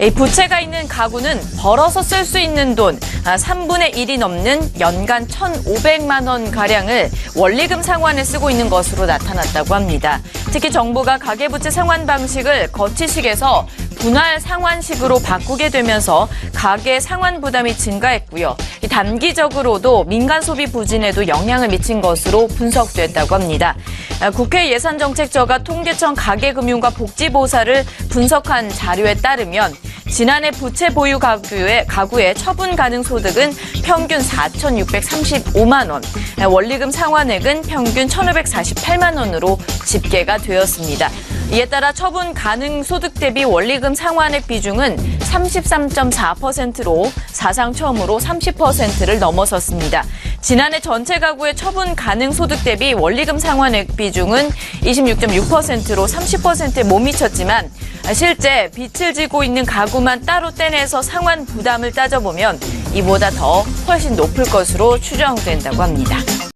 이 부채가 있는 가구는 벌어서 쓸 수 있는 돈 3분의 1이 넘는 연간 1,500만 원 가량을 원리금 상환에 쓰고 있는 것으로 나타났다고 합니다. 특히 정부가 가계부채 상환 방식을 거치식에서 분할 상환식으로 바꾸게 되면서 가계 상환 부담이 증가했고요. 이 단기적으로도 민간 소비 부진에도 영향을 미친 것으로 분석됐다고 합니다. 아, 국회 예산정책처가 통계청 가계금융과 복지보사를 분석한 자료에 따르면 지난해 부채 보유 가구의, 가구의 처분 가능 소득은 평균 4,635만 원, 아, 원리금 상환액은 평균 1,548만 원으로 집계가 되었습니다. 이에 따라 처분 가능 소득 대비 원리금 상환액 비중은 33.4%로 사상 처음으로 30%를 넘어섰습니다. 지난해 전체 가구의 처분 가능 소득 대비 원리금 상환액 비중은 26.6%로 30%에 못 미쳤지만 실제 빚을 지고 있는 가구만 따로 떼내서 상환 부담을 따져보면 이보다 더 훨씬 높을 것으로 추정된다고 합니다.